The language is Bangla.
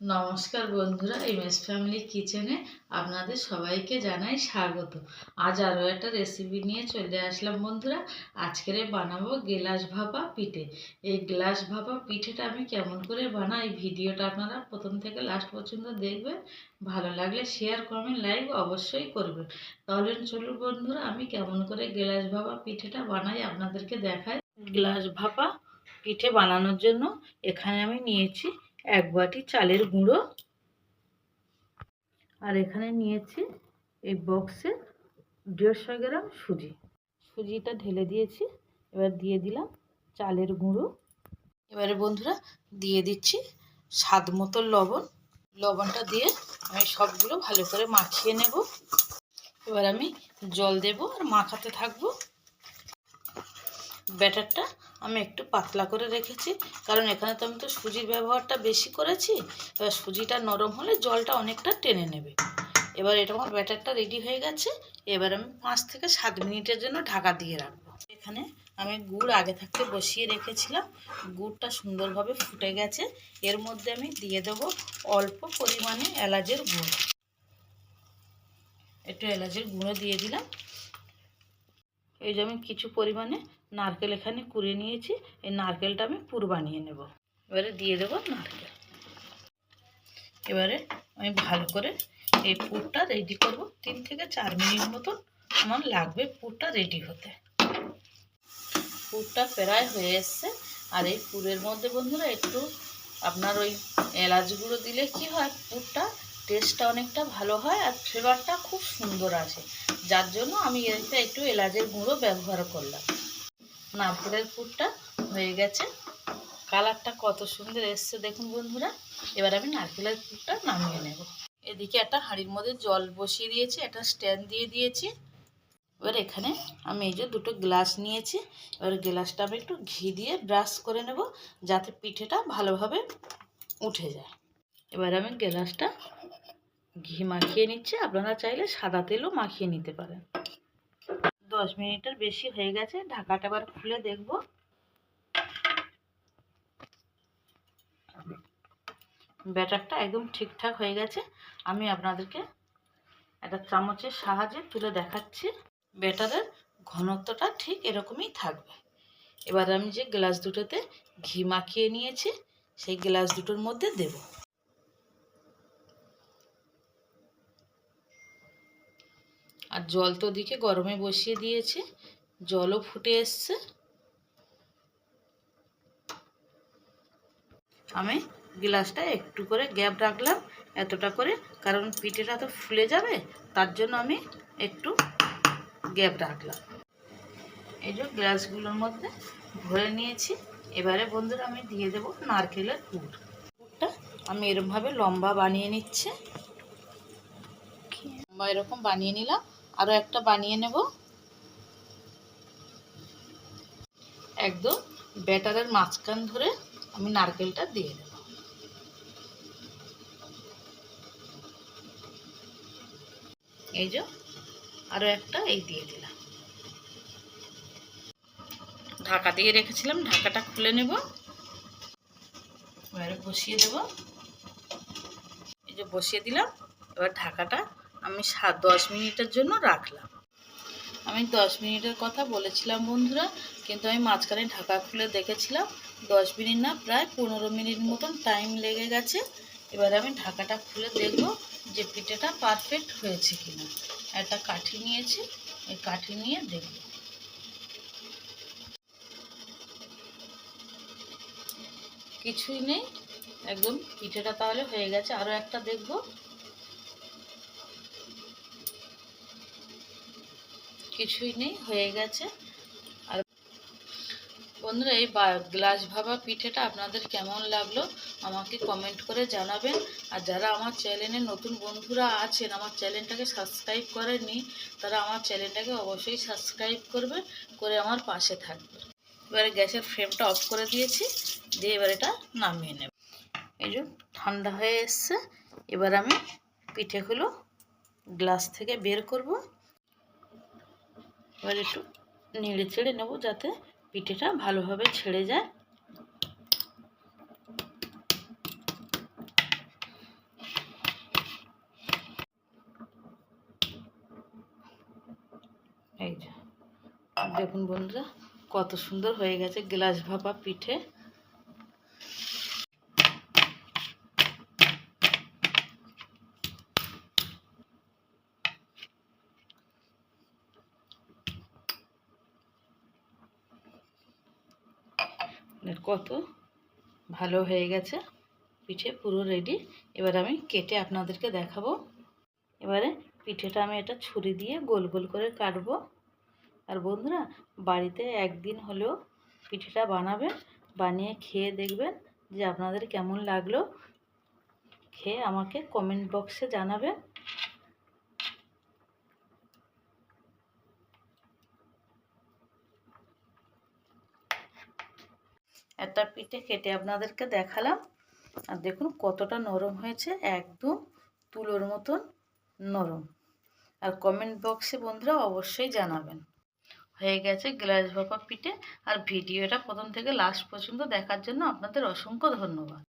নমস্কার বন্ধুরা এস ফ্যামিলি কিচেনে আপনাদের সবাইকে জানাই স্বাগত। আজ আরও একটা রেসিপি নিয়ে চলে আসলাম বন্ধুরা। আজকের বানাবো গেলাস ভাপা পিঠে। এই গ্লাস ভাপা পিঠেটা আমি কেমন করে বানাই ভিডিওটা আপনারা প্রথম থেকে লাস্ট পর্যন্ত দেখবেন। ভালো লাগলে শেয়ার কমেন্ট লাইক অবশ্যই করবেন। তাহলে চলুন বন্ধুরা, আমি কেমন করে গেলাস ভাপা পিঠেটা বানাই আপনাদেরকে দেখাই। গ্লাস ভাপা পিঠে বানানোর জন্য এখানে আমি নিয়েছি এক বাটি চালের গুঁড়ো। আর এখানে নিয়েছি এই বক্সে দেড়শো গ্রাম সুজি। সুজিটা ঢেলে দিয়েছি, এবার দিয়ে দিলাম চালের গুঁড়ো। এবারে বন্ধুরা দিয়ে দিচ্ছি স্বাদ মতো লবণ। লবণটা দিয়ে আমি সবগুলো ভালো করে মাখিয়ে নেব। এবার আমি জল দেব আর মাখাতে থাকব। ব্যাটারটা আমি একটু পাতলা করে রেখেছি। কারণ এখানে তো আমি তো সুজির ব্যবহারটা বেশি করেছি। এবার সুজিটা নরম হলে জলটা অনেকটা টেনে নেবে। এবার এটা আমার ব্যাটারটা রেডি হয়ে গেছে। এবার আমি পাঁচ থেকে সাত মিনিটের জন্য ঢাকা দিয়ে রাখব। এখানে আমি গুড় আগে থাকতে বসিয়ে রেখেছিলাম। গুড়টা সুন্দরভাবে ফুটে গেছে। এর মধ্যে আমি দিয়ে দেব অল্প পরিমাণে এলাচের গুঁড়ো। একটু এলাচের গুঁড়ো দিয়ে দিলাম। এই যে আমি কিছু পরিমাণে নারকেল এখানে কুড়ে নিয়েছি, এই নারকেলটা আমি পুর বানিয়ে নেব। এবারে দিয়ে দেব নারকেল। এবারে আমি ভালো করে এই পুরটা রেডি করব। তিন থেকে চার মিনিট মতন আমার লাগবে পুরটা রেডি হতে। পুরটা প্রায় হয়ে এসছে। আর এই পুরের মধ্যে বন্ধুরা একটু আপনার ওই এলাচ গুঁড়ো দিলে কি হয়? পুরটা টেস্টটা অনেকটা ভালো হয় আর ফ্লেভারটা খুব সুন্দর আসে যার জন্য আমি এটা একটু এলাচের গুঁড়ো ব্যবহার করলাম। নারকেলের পুরটা হয়ে গেছে। কালারটা কত সুন্দর এসছে দেখুন বন্ধুরা। এবার আমি নারকেলের পুরটা নামিয়ে নেব। এদিকে একটা হাঁড়ির মধ্যে জল বসিয়ে দিয়েছি, একটা স্ট্যান্ড দিয়ে দিয়েছি। এবার এখানে আমি এই যে দুটো গ্লাস নিয়েছি। এবার গ্লাসটা আমি একটু ঘি দিয়ে ব্রাশ করে নেব যাতে পিঠেটা ভালোভাবে উঠে যায়। এবার আমি গ্লাসটা ঘি মাখিয়ে নিচ্ছি। আপনারা চাইলে সাদা তেলও মাখিয়ে নিতে পারেন। দশ মিনিটের বেশি হয়ে গেছে। ঢাকাটা আবার খুলে দেখব। ব্যাটারটা একদম ঠিকঠাক হয়ে গেছে। আমি আপনাদেরকে একটা চামচের সাহায্যে তুলে দেখাচ্ছি। ব্যাটারের ঘনত্বটা ঠিক এরকমই থাকবে। এবার আমি যে গ্লাস দুটোতে ঘি মাখিয়ে নিয়েছি, সেই গ্লাস দুটোর মধ্যে দেব। আর জল তো ওদিকে গরমে বসিয়ে দিয়েছে, জলও ফুটে এসছে। আমি গ্লাসটা একটু করে গ্যাপ রাখলাম এতটা করে, কারণ পিঠেটা তো ফুলে যাবে, তার জন্য আমি একটু গ্যাপ রাখলাম। এই যে গ্লাসগুলোর মধ্যে ভরে নিয়েছি, এবারে বন্ধুরা আমি দিয়ে দেব নারকেলের পুর। পুরটা আমি এরকমভাবে লম্বা বানিয়ে নিচ্ছে। লম্বা এরকম বানিয়ে নিলাম আরও একটা বানিয়ে নেব। একদম ব্যাটারের মাঝখান ধরে আমি নারকেলটা দিয়ে দেব। এই যে আরও একটা এই দিয়ে দিলাম। ঢাকা দিয়ে রেখেছিলাম, ঢাকাটা খুলে নেব। এবারে বসিয়ে দেব। এই যে বসিয়ে দিলাম, এবার ঢাকাটা আমি সাত, দশ মিনিটের জন্য রাখলাম। আমি দশ মিনিটের কথা বলেছিলাম বন্ধুরা, কিন্তু আমি মাঝখানে ঢাকা খুলে দেখেছিলাম, দশ মিনিট না, প্রায় পনেরো মিনিট মতন টাইম লেগে গেছে। এবার আমি ঢাকাটা খুলে দেখব যে পিঠেটা পারফেক্ট হয়েছে কিনা। একটা কাঠি নিয়েছি, এই কাঠি নিয়ে দেখব। কিছুই নেই, একদম পিঠেটা তাহলে হয়ে গেছে। আরও একটা দেখব। কিছুই নেই, হয়ে গেছে। আর বন্ধুরা, এই গ্লাস ভাবা পিঠেটা আপনাদের কেমন লাগল আমাকে কমেন্ট করে জানাবেন। আর যারা আমার চ্যানেলে নতুন বন্ধুরা আছেন, আমার চ্যানেলটাকে সাবস্ক্রাইব করেননি, তারা আমার চ্যানেলটাকে অবশ্যই সাবস্ক্রাইব করবে, করে আমার পাশে থাকবে। এবারে গ্যাসের ফ্লেমটা অফ করে দিয়েছি, দিয়ে এবার এটা নামিয়ে নেব। এই যে ঠান্ডা হয়ে এসছে, এবার আমি পিঠেগুলো গ্লাস থেকে বের করব। এবার একটু নেড়ে ছেড়ে নেব যাতে পিঠেটা ভালোভাবে ছেড়ে যায়। এই যে, দেখুন বন্ধুরা, কত সুন্দর হয়ে গেছে গ্লাস ভাপা পিঠে। কত? ভালো হয়ে গেছে। পিঠে পুরো রেডি এবার আমি কেটে আপনাদেরকে দেখাবো। এবারে পিঠেটা আমি এটা ছুরি দিয়ে গোল গোল করে কাটবো। আর বন্ধুরা, বাড়িতে একদিন হলেও পিঠেটা বানাবেন, বানিয়ে খেয়ে দেখবেন যে আপনাদের কেমন লাগল। খেয়ে আমাকে কমেন্ট বক্সে জানাবেন। একটা পিঠে কেটে আপনাদেরকে দেখালাম। আর দেখুন কতটা নরম হয়েছে, একদম তুলোর মতন নরম। আর কমেন্ট বক্সে বন্ধুরা অবশ্যই জানাবেন। হয়ে গেছে গ্লাস ভাপা পিঠে। আর ভিডিওটা প্রথম থেকে লাস্ট পর্যন্ত দেখার জন্য আপনাদের অসংখ্য ধন্যবাদ।